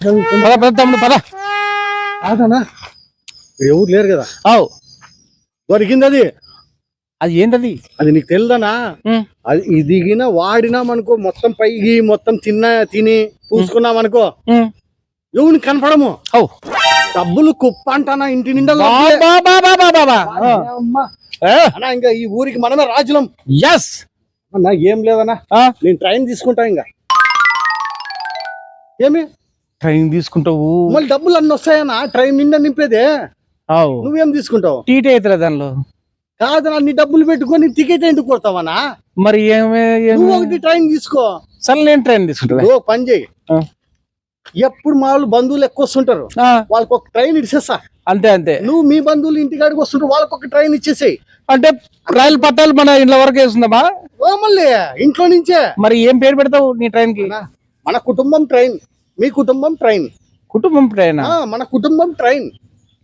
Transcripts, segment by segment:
పద పద తమ్ముడు పద. కాదనా ఎవరు లేరు కదా? అవు దొరికింది అది అది ఏంటది అది నీకు తెలుదనా? ఉమ్. అది దిగిన వాడినామనుకో మొత్తం పైకి మొత్తం తిన్న తిని పూసుకున్నాం అనుకో. ఉమ్. ఎవరిని కనపడము? అవు డబ్బులు కుప్ప అంటానా? ఇంటి నిండా ఇంకా ఈ ఊరికి మనమే రాజులం. Yes. అన్నా ఏం లేదన్నా. నేను ట్రైన్ తీసుకుంటా ఇంకా. ఏమి? ట్రైన్ తీసుకుంటావు. మళ్ళీ డబ్బులు అన్ని వస్తాయన్నా? ట్రైన్ నిండా నింపేదే? అవు. నువ్వేం తీసుకుంటావు? టీటీ అవుతుంది దానిలో? కాదన్నా నీ డబ్బులు పెట్టుకొని టికెట్ ఎందుకు కొడతావనా మరి ఏమి ఏమి? నువ్వు ఒకటి ట్రైన్ తీసుకో. సరే నేను ట్రైన్ తీసుకుంటా ఓ పని చేయి. ఎప్పుడు మా వాళ్ళు బంధువులు ఎక్కువ వస్తుంటారు. వాళ్ళకి ఒక ట్రైన్ ఇచ్చేస్తా. అంతే అంతే. నువ్వు మీ బంధువులు ఇంటికాడికి వస్తుంటారు వాళ్ళకి ఒక ట్రైన్ ఇచ్చేసేయి. అంటే రైలు పట్టాలు మన ఇంట్లో వరకు వేస్తుందమ్మా? ఓ మళ్ళీ ఇంట్లో నుంచే. మరి ఏం పేరు పెడతావు నీ ట్రైన్కి అన్నా, మన కుటుంబం ట్రైన్. మీ కుటుంబం ట్రైన్. కుటుంబం ట్రైన్ ఆ, మన కుటుంబం ట్రైన్.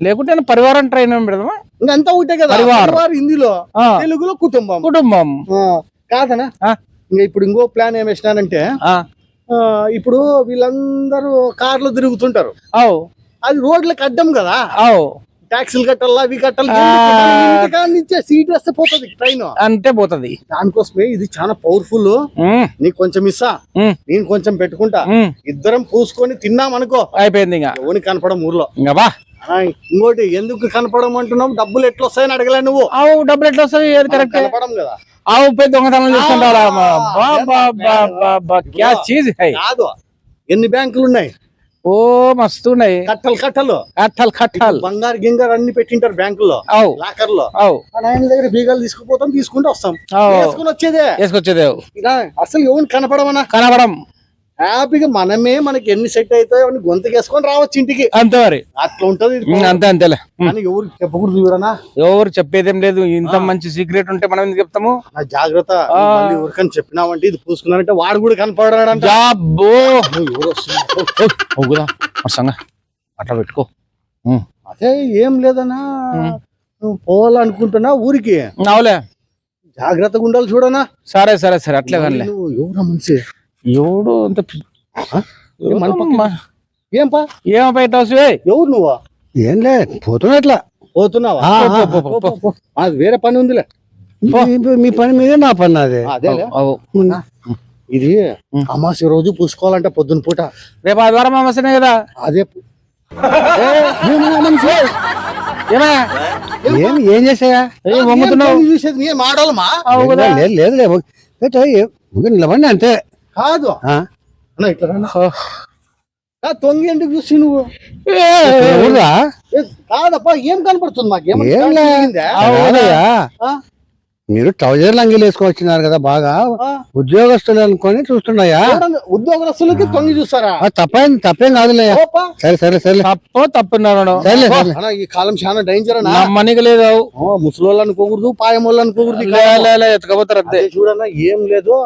లేకుంటే పరివారం ట్రైన్ అని పెడదామా? ఇంకంతా ఒకటే కదా పరివార్. పరివార్ హిందీలో ఆ, తెలుగులో కుటుంబం. కుటుంబం. ఆ, కాదనా? ఆ. ఇంకా ఇప్పుడు ఇంకో ప్లాన్ ఏం వేసినానంటే ఆ, ఆ, ఇప్పుడు వీళ్ళందరూ కార్లు తిరుగుతుంటారు. అవు. అది రోడ్లకు అడ్డం కదా? అవు. ట్యాక్సీలు కట్టాలా అవి కట్టాలి సీట్ వేస్తే పోతుంది ట్రైన్. అంతే పోతది. దానికోసమే ఇది చాలా పవర్ఫుల్ నీకు కొంచెం ఇస్తా నేను కొంచెం పెట్టుకుంటా. ఇద్దరం పూసుకొని తిన్నాం అనుకో అయిపోయింది ఇంకా. ఎవని కనపడం ఊర్లో. ఇంకా బా. ఇంకోటి ఎందుకు కనపడం అంటున్నావు? డబ్బులు ఎట్లా వస్తాయని అడగలే నువ్వు. ఆవు డబ్బులు ఎట్లా వస్తాయి ఏది కరెక్ట్? కనపడం కదా. ఆవు పోయి దొంగతనం బా క్యా చీజ్ కాదు. ఎన్ని బ్యాంకులు ఉన్నాయి? ఓ మస్తు ఉన్నాయి కట్టలు. కట్టలు కట్టాల్. కట్టాల్ బంగారు గింగారు అన్ని పెట్టింటారు బ్యాంకుల్లో అవు. లాకర్లో అవు ఆయన దగ్గర బీగాలు తీసుకుపోతాం తీసుకుంటూ వస్తాం. వేసుకుని వచ్చేదే. వేసుకొచ్చేదే అసలు ఎవరిని కనపడమనా? కనబడం. హ్యాపీగా మనమే మనకి ఎన్ని సెట్ అవుతాయో అని గొంతుకేసుకొని రావచ్చు ఇంటికి. అంతే మరి. అట్లా ఉంటది అంతే అంతేలే. కానీ ఎవరికి చెప్పకూడదు చూడనా ఎవరు చెప్పేదేం లేదు. ఇంత మంచి సీక్రెట్ ఉంటే మనం ఎందుకు చెప్తాము? జాగ్రత్త. ఎవరికని చెప్పినావంటే ఇది పూసుకున్నానంటే వాడు కూడా ఎవరు సంగ. అట్లా పెట్టుకో. అదే ఏం లేదనా ఉమ్. నువ్వు పోవాలనుకుంటున్నా ఊరికి. అవులే. జాగ్రత్తగా ఉండాలి చూడనా సరే సరే సరే. అట్లే ఎవరా మనిషి? ఎవడు అంత మన అమ్మా? ఏం పా ఏం బయట ఎవరు నువ్వు ఏం లే పోతున్నట్లా పోతున్నావా ఆ, పో, ఆ, పో, పో, పో, పో. మాకు వేరే పని ఉందిలే మీ- పని మీదే నా పని అదే ఇది అమావాస్య రోజు పూసుకోవాలంటే పొద్దున పూట రేపు ఆదివారం అమాసనే కదా అదే ఏమా ఏం ఏం చేసాయా లేదు లేదు అంతే కాదు? అన్న ఇట్లా తొంగి ఎందుకు చూసి నువ్వు? కాదప్పా ఏం కనపడుతుంది మాకు? ఏమన్నా ఏం లే. జరిగిందా? కాదయ్యా. ఆ? మీరు ట్రౌజర్ లంగిలు వేసుకొచ్చినారు కదా బాగా? ఉద్యోగస్తులు అనుకొని చూస్తున్నాయా? ఉద్యోగస్తులకి తొంగి చూస్తారా? ఆ, తప్పేం తప్పేం కాదులే. సరే సరే సరే. తప్పు అన్న, ఈ కాలం చాలా డేంజర్ అన్న. నమ్మనికి లేదు ఓ, ముసలోళ్ళు అనుకోకూడదు అనుకోకూడదు కాలం. లే, లే, ఎత్తుకపోతారు అంతే. చూడన్నా ఏం లేదు.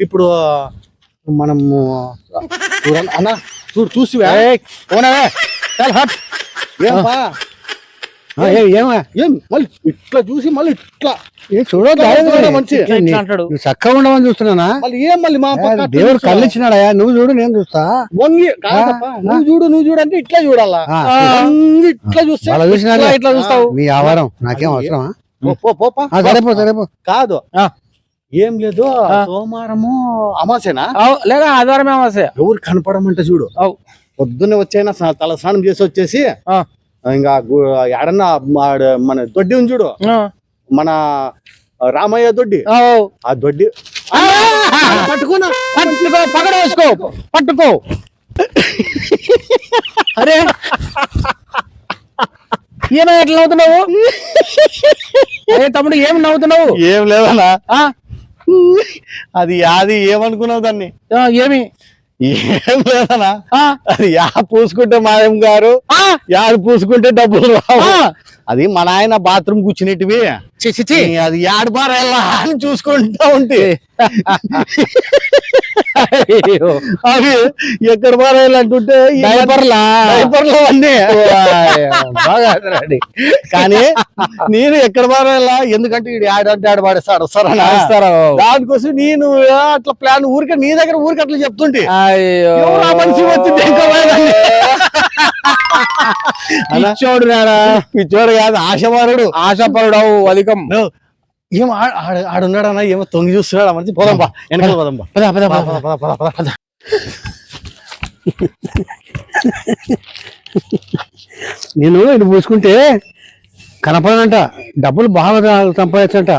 ఇప్పుడు మనము అన్న చూడు చల్ హట్ ఆ, ఏ- ఏమా? ఏం మళ్ళీ ఇట్లా చూసి మళ్ళీ ఇట్లా. నువ్వు చక్కగా ఉండమని చూస్తున్నానా? మళ్ళీ ఏం మళ్ళీ మా దేవుడు చూస్తావా? కళ్ళు ఇచ్చినాడయా నువ్వు చూడు నేను చూస్తా. వంగి నువ్వు చూడు నువ్వు చూడు అంటే ఇట్లా చూడాలా? ఇట్లా. చూస్తే చూసినారు ఇట్లా చూస్తావు. మీ ఆవారం నాకేం అవసరమా? పో, పో, సరేపో సరేపో కాదు. ఆ. ఏం లేదు సోమవారము అమాసేనా లేదా ఆదివారం అమాసే ఎవరు కనపడమంటే చూడు. పొద్దున్నే వచ్చైనా తల స్నానం చేసి వచ్చేసి. ఇంకా ఎడన్నా మన దొడ్డి ఉంది చూడు. మన రామయ్య దొడ్డి. ఆ దొడ్డి. పట్టుకున్నా. పట్టుకో పక్కన వేసుకో. పట్టుకో. అరే. ఏమో ఎట్లా నవ్వుతున్నావు? తమ్ముడు ఏం నవ్వుతున్నావు? ఏం లేదన్నా. ఆ, అది అది ఏమనుకున్నావు దాన్ని? ఏమి? ఏం లేదన్నా. ఆ, అది యా పూసుకుంటే మాయం గారు యాడు పూసుకుంటే డబ్బులు రావు. అది మా నాయన బాత్రూమ్ కూర్చునేటివి. అది యాడు బారెల్లా అని చూసుకుంటా ఉంటే. అవి ఎక్కడ పారేయాలంటుంటే ఈ డైపర్లా? డైపర్లు అన్నీ. బాగా ఆడరాడి. కానీ నేను ఎక్కడ పారేయాలా ఎందుకంటే ఈడు ఆడంటే ఆడ పాడేస్తాడు బాబు? దానికోసం నేను అట్లా ప్లాన్ ఊరికే నీ దగ్గర ఊరికి అట్లా చెప్తుంటే. మనిషి వచ్చింది? పిచ్చోడు నాడా? పిచ్చోడు కాదు ఆశమారుడు ఆశపరుడవు అధికం. ఏం ఆడున్నాడన్నా ఏమో తొంగి చూస్తున్నాడు మంచి పోదాం బా వెనకాల పోదాం బా పద పద పద, పద పద, పద, పద. నేను ఇది పూసుకుంటే కనపడనంట డబ్బులు బాగా సంపాదించంట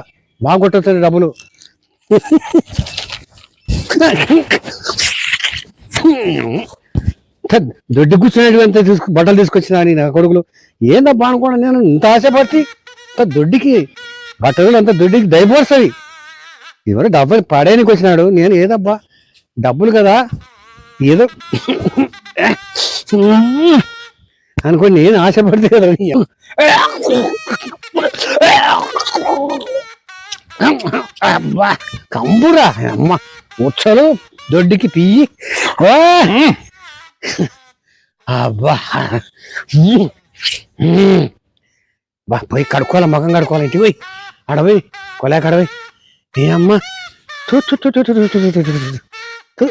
బాగా కొట్టొచ్చు డబ్బులు. దొడ్డి కూర్చునేటువంటి తీసుకు బట్టలు తీసుకొచ్చిన నీ నా కొడుకులు. ఏందబ్బా అనుకోండి నేను ఇంత ఇంత దొడ్డికి బట్టలు అంత దొడ్డికి అవి ఎవరు డబ్బులు పడేనికి వచ్చినాడు. నేను ఏదబ్బా? డబ్బులు కదా? ఏదో అనుకోండి నేను ఆశపడితే కదా అబ్బా కంబురా అమ్మ. ఉచ్చలు దొడ్డికి పియ్యి. అబ్బా. బా పోయి కడుక్కోవాలి మగం కడుక్కోవాలి ఇంటికి పోయి? అడవి కొలేక అడవి ఏ అమ్మ చూ చూ చూ చూ చూ చూ చూ